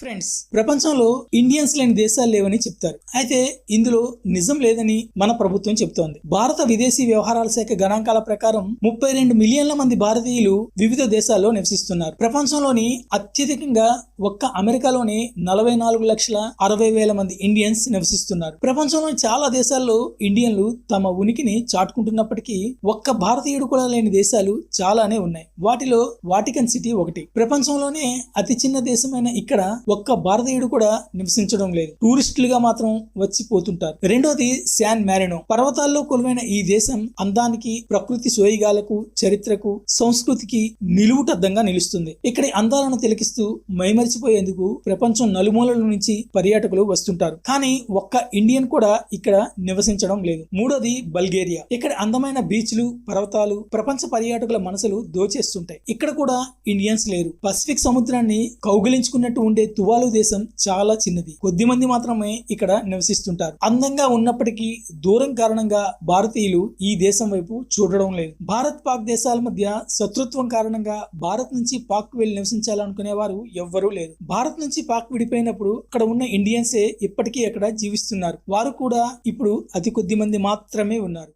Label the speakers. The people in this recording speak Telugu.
Speaker 1: ఫ్రెండ్స్ ప్రపంచంలో ఇండియన్స్ లేని దేశాలు లేవని చెప్తారు. అయితే ఇందులో నిజం లేదని మన ప్రభుత్వం చెప్తోంది. భారత విదేశీ వ్యవహారాల శాఖ గణాంకాల ప్రకారం ముప్పై రెండు మిలియన్ల మంది భారతీయులు వివిధ దేశాల్లో నివసిస్తున్నారు. ప్రపంచంలోని అత్యధికంగా ఒక్క అమెరికాలోనే నలభై నాలుగు లక్షల అరవై వేల మంది ఇండియన్స్ నివసిస్తున్నారు. ప్రపంచంలోని చాలా దేశాల్లో ఇండియన్లు తమ ఉనికిని చాటుకుంటున్నప్పటికీ ఒక్క భారతీయుడు కూడా లేని దేశాలు చాలానే ఉన్నాయి. వాటిలో వాటికన్ సిటీ ఒకటి. ప్రపంచంలోనే అతి చిన్న దేశమైన ఇక్కడ ఒక్క భారతీయుడు కూడా నివసించడం లేదు. టూరిస్టులుగా మాత్రం వచ్చి పోతుంటారు. రెండోది శాన్ మ్యారినో పర్వతాల్లో కొలువైన ఈ దేశం అందానికి ప్రకృతి సోయిగాలకు చరిత్రకు సంస్కృతికి నిలువుటద్దంగా నిలుస్తుంది. ఇక్కడి అందాలను తిలకిస్తూ మైమరిచిపోయేందుకు ప్రపంచం నలుమూలల నుంచి పర్యాటకులు వస్తుంటారు. కానీ ఒక్క ఇండియన్ కూడా ఇక్కడ నివసించడం లేదు. మూడోది బల్గేరియా. ఇక్కడ అందమైన బీచ్లు పర్వతాలు ప్రపంచ పర్యాటకుల మనసులు దోచేస్తుంటాయి. ఇక్కడ కూడా ఇండియన్స్ లేరు. పసిఫిక్ సముద్రాన్ని కౌగిలించుకున్నట్టు ఉండే తువాలు దేశం చాలా చిన్నది. కొద్ది మంది మాత్రమే ఇక్కడ నివసిస్తుంటారు. అందంగా ఉన్నప్పటికీ దూరం కారణంగా భారతీయులు ఈ దేశం వైపు చూడడం లేదు. భారత్ పాక్ దేశాల మధ్య శత్రుత్వం కారణంగా భారత్ నుంచి పాక్ వెళ్ళి నివసించాలనుకునే వారు ఎవ్వరూ లేరు. భారత్ నుంచి పాక్ విడిపోయినప్పుడు అక్కడ ఉన్న ఇండియన్సే ఇప్పటికీ అక్కడ జీవిస్తున్నారు. వారు కూడా ఇప్పుడు అతి కొద్ది మంది మాత్రమే ఉన్నారు.